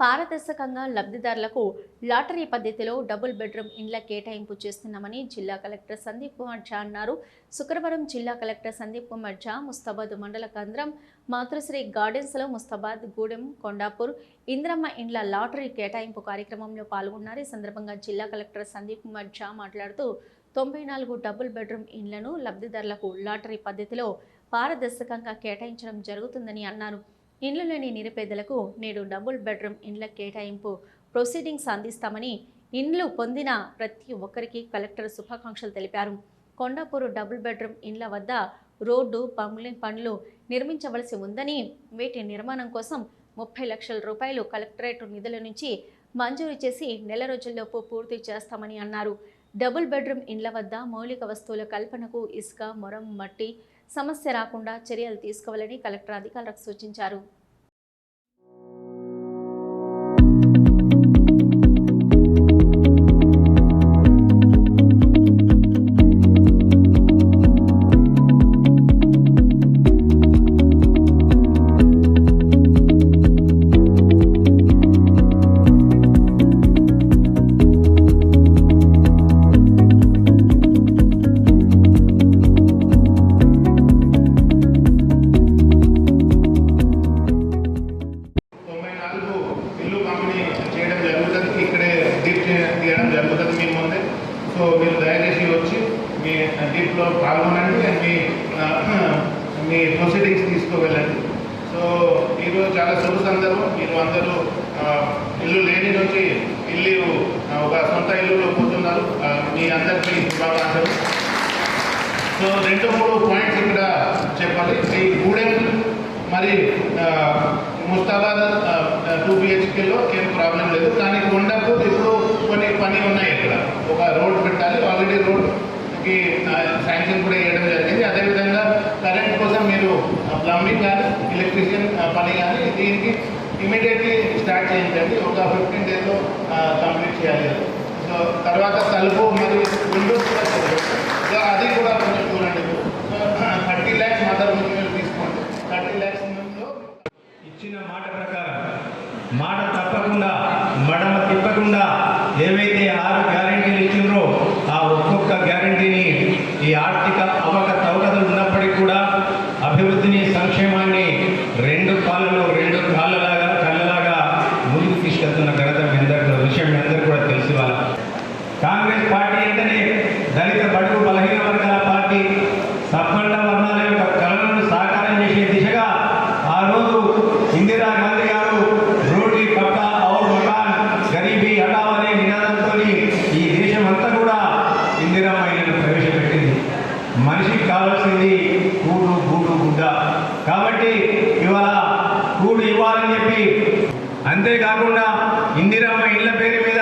పారదర్శకంగా లబ్ధిదారులకు లాటరీ పద్ధతిలో డబుల్ బెడ్రూమ్ ఇండ్ల కేటాయింపు చేస్తున్నామని జిల్లా కలెక్టర్ సందీప్ కుమార్ ఝా అన్నారు. శుక్రవారం జిల్లా కలెక్టర్ సందీప్ కుమార్ ఝా ముస్తాబాద్ మండల కేంద్రం మాతృశ్రీ గార్డెన్స్లో ముస్తాబాద్ గూడెం కొండాపూర్ ఇంద్రమ్మ ఇండ్ల లాటరీ కేటాయింపు కార్యక్రమంలో పాల్గొన్నారు. ఈ సందర్భంగా జిల్లా కలెక్టర్ సందీప్ కుమార్ ఝా మాట్లాడుతూ తొంభై నాలుగు డబుల్ బెడ్రూమ్ ఇండ్లను లబ్ధిదారులకు లాటరీ పద్ధతిలో పారదర్శకంగా కేటాయించడం జరుగుతుందని అన్నారు. ఇండ్లు లేని నిరుపేదలకు నేడు డబుల్ బెడ్రూమ్ ఇండ్ల కేటాయింపు ప్రొసీడింగ్స్ అందిస్తామని ఇండ్లు పొందిన ప్రతి ఒక్కరికి కలెక్టర్ శుభాకాంక్షలు తెలిపారు. కొండాపూర్ డబుల్ బెడ్రూమ్ ఇండ్ల వద్ద రోడ్డు పంగ్లి పనులు నిర్మించవలసి ఉందని వీటి నిర్మాణం కోసం ముప్పై లక్షల రూపాయలు కలెక్టరేట్ నిధుల నుంచి మంజూరు చేసి నెల రోజుల్లోపు పూర్తి చేస్తామని అన్నారు. డబుల్ బెడ్రూమ్ ఇండ్ల వద్ద మౌలిక వస్తువుల కల్పనకు ఇసుక మొరం మట్టి సమస్య రాకుండా చర్యలు తీసుకోవాలని కలెక్టర్ అధికారులకు సూచించారు. సో మీరు దయచేసి వచ్చి మీ దీంట్లో పాల్గొనండి అండ్ మీ మీ ప్రొసీడింగ్స్ తీసుకువెళ్ళండి. సో ఈరోజు చాలా శుభ సందర్భం. మీరు అందరూ ఇల్లు లేని నుంచి ఇల్లు ఒక సొంత ఇల్లులో పోతున్నారు. మీ అందరికీ శుభాకాంక్షలు. సో రెండు మూడు పాయింట్స్ ఇక్కడ చెప్పాలి. ఈ గూడెం మరి ముస్తాబాద్ టూ బిహెచ్కేలో ఏం ప్రాబ్లం లేదు. కానీ కొండపూర్ ఇప్పుడు కొన్ని పని ఉన్నాయి ఇక్కడ. ఒక రోడ్ పెట్టాలి ఆల్రెడీ రోడ్కి శాంక్షన్ కూడా వేయడం జరిగింది. అదేవిధంగా కరెంట్ కోసం మీరు ప్లంబింగ్ కానీ ఎలక్ట్రీషియన్ పని కానీ దీనికి ఇమీడియట్లీ స్టార్ట్ చేయించండి. ఒక ఫిఫ్టీన్ డేస్లో కంప్లీట్ చేయాలి సో తర్వాత తలుపు మరియు విండోస్ కూడా సో అది కూడా కొంచెం చూడండి. సో థర్టీ ల్యాక్స్ మదర్ మీరు తీసుకోండి. థర్టీ ల్యాక్స్లో ఇచ్చిన మాట ప్రకారం మాట తప్పకుండా మడమ తిప్ప ఆర్థిక అవకతవకతలు ఉన్నప్పటికీ కూడా అభివృద్ధిని సంక్షేమాన్ని రెండు కాళ్ళలో రెండు కాళ్ళలాగా కళ్ళలాగా ముందుకు తీసుకెళ్తున్న ఘనత మీ అందరికీ విషయం మీ అందరికీ కూడా తెలిసి వాళ్ళ కాంగ్రెస్ పార్టీ అంటేనే దళిత బడుగు బలహీన వర్గాల పార్టీ సబ్బండ అంతేకాకుండా ఇందిరమ్మ ఇళ్ళ పేరు మీద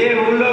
ఏ ఊళ్ళో